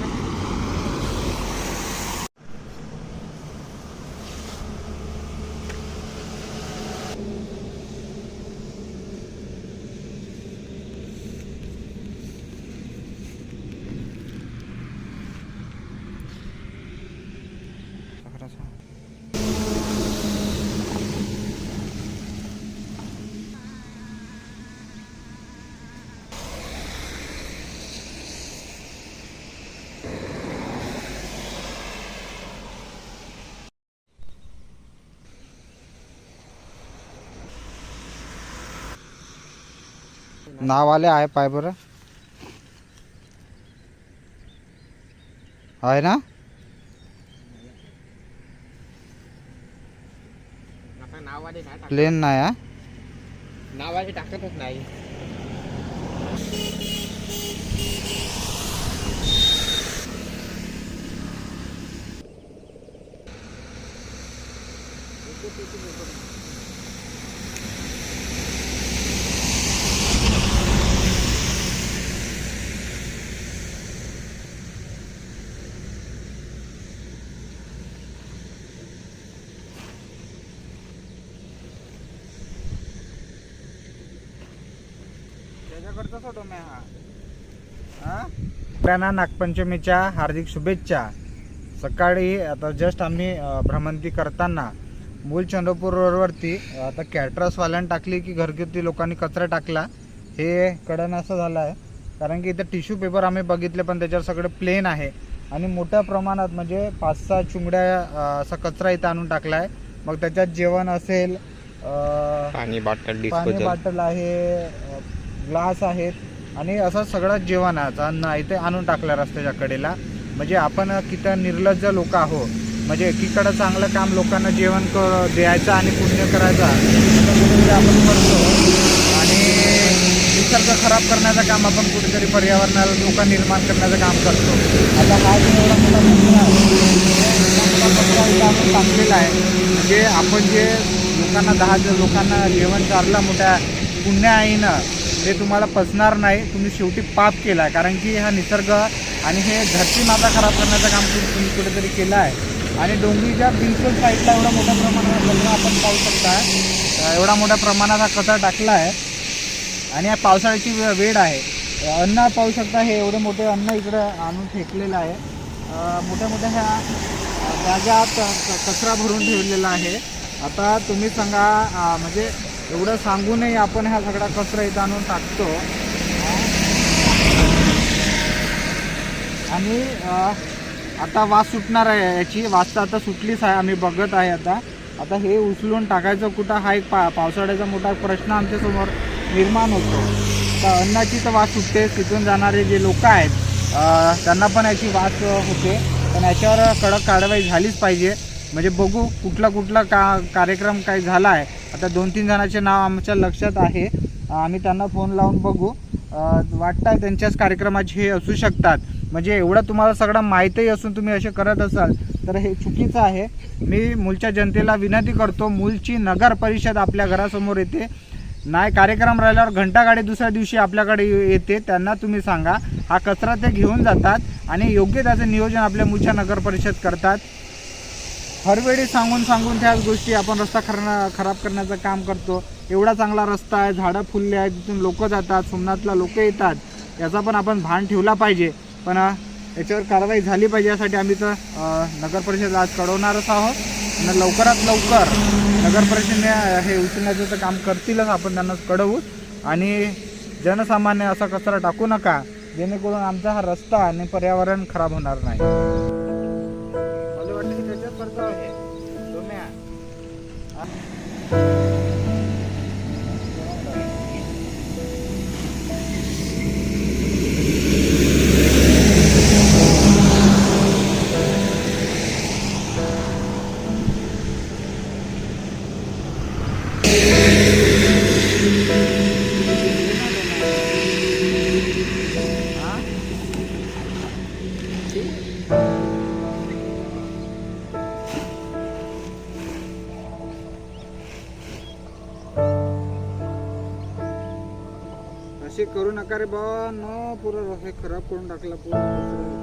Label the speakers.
Speaker 1: ね。桜さん。नाव आले आहे पाय बरं. आहे ना? प्लेन नाही हा?
Speaker 2: नावाने टाकतच नाही.
Speaker 1: त्याच्याकडचा फोटो मी हा. सगळ्यांना नागपंचमीच्या हार्दिक शुभेच्छा. सकाळी आता जस्ट आम्ही भ्रमंती करताना मूल चंद्रपूर रोडवरती आता कॅटरसवाल्यानं टाकली की घरगुती लोकांनी कचरा टाकला हे कडन असं झालं आहे कारण की इथं टिश्यू पेपर आम्ही बघितले पण त्याच्यावर सगळं प्लेन आहे. आणि मोठ्या प्रमाणात म्हणजे पाच सहा चुंगड्या असा कचरा इथं आणून टाकला आहे मग त्याच्यात जेवण असेल अ,
Speaker 2: पाणी बॉटल
Speaker 1: पाणी बाटल आहे ग्लास आहेत आणि असं सगळं जेवण आहे अन्न इथे आणून टाकलं रस्त्याच्या कडेला. म्हणजे आपण किती निर्लज्ज लोक आहो म्हणजे एकीकडं चांगलं काम लोकांना जेवण क द्यायचं आणि पुण्य करायचं. आपण करतो. आणि निसर्ग खराब करण्याचं काम आपण कुठेतरी पर्यावरणाला धोका निर्माण करण्याचं काम करतो. आता हा जो एवढा मोठा आहे, आपण टाकलेला आहे. म्हणजे आपण जे लोकांना दहा जण लोकांना जेवण चारला मोठ्या पुण्या आईनं ते तुम्हाला पचणार नाही तुम्ही शेवटी पाप केला आहे कारण की हा निसर्ग आणि हे धरती माता खराब करण्याचं काम तुम्ही तुम्ही कुठेतरी केलं आहे. आणि डोंगरीच्या बिलकुल साईडला एवढा मोठ्या प्रमाणात लग्न आपण पाहू शकता. एवढा मोठ्या प्रमाणात हा कचरा टाकला आहे. आणि या पावसाळ्याची वे- वेळ आहे. अन्न पाहू शकता हे एवढे मोठे अन्न इकडं आणून फेकलेलं आहे. मोठ्या मोठ्या ह्या जागा क- कचरा भरून ठेवलेला आहे. आता तुम्ही सांगा म्हणजे एवढं सांगूनही आपण हा सगळा कचरा इथं आणून टाकतो. आणि आता वास सुटणार आहे याची. वास तर आता सुटलीच आहे. आम्ही बघत आहे आता. आता हे उचलून टाकायचं कुठं? हा एक पा पावसाळ्याचा मोठा प्रश्न आमच्यासमोर निर्माण होतो. तर अन्नाची तर वास सुटते. तिथून जाणारे जे लोक आहेत त्यांना पण याची वास होते. पण याच्यावर कडक कारवाई झालीच पाहिजे. म्हणजे बघू कुठला कुठला का कार्यक्रम काय झाला आहे आता दोन तीन जणांचे नाव आमच्या लक्षात आहे. आम्ही त्यांना फोन लावून बघू. वाटतं आहे त्यांच्याच कार्यक्रमाचे हे असू शकतात. म्हणजे एवढं तुम्हाला सगळं माहीतही असून तुम्ही असे करत असाल तर हे चुकीचं आहे. मी मूलच्या जनतेला विनंती करतो मूलची नगर परिषद आपल्या घरासमोर येते. नाही कार्यक्रम राहिल्यावर घंटागाडी दुसऱ्या दिवशी आपल्याकडे येते. त्यांना तुम्ही सांगा. हा कचरा ते घेऊन जातात आणि योग्य त्याचं नियोजन आपल्या मूलच्या नगर परिषद करतात. हरवेळी सांगून सांगून त्याच गोष्टी आपण रस्ता खरणं खराब करण्याचं काम करतो. एवढा चांगला रस्ता आहे झाडं फुलले आहेत तिथून लोक जातात सोमनाथला लोक येतात. याचा पण आपण भान ठेवला पाहिजे. पण याच्यावर कारवाई झाली पाहिजे यासाठी आम्ही तर नगर परिषद आज कळवणारच आहोत. आणि लवकरात लवकर नगर परिषदेने हे उचलण्याचं तर काम करतीलच आपण त्यांना कळवू आणि जनसामान्य असा कचरा टाकू नका. जेणेकरून आमचा हा रस्ता आणि पर्यावरण खराब होणार नाही. असे करू नका रे बा. न पुरं हे खराब करून टाकला पूर्ण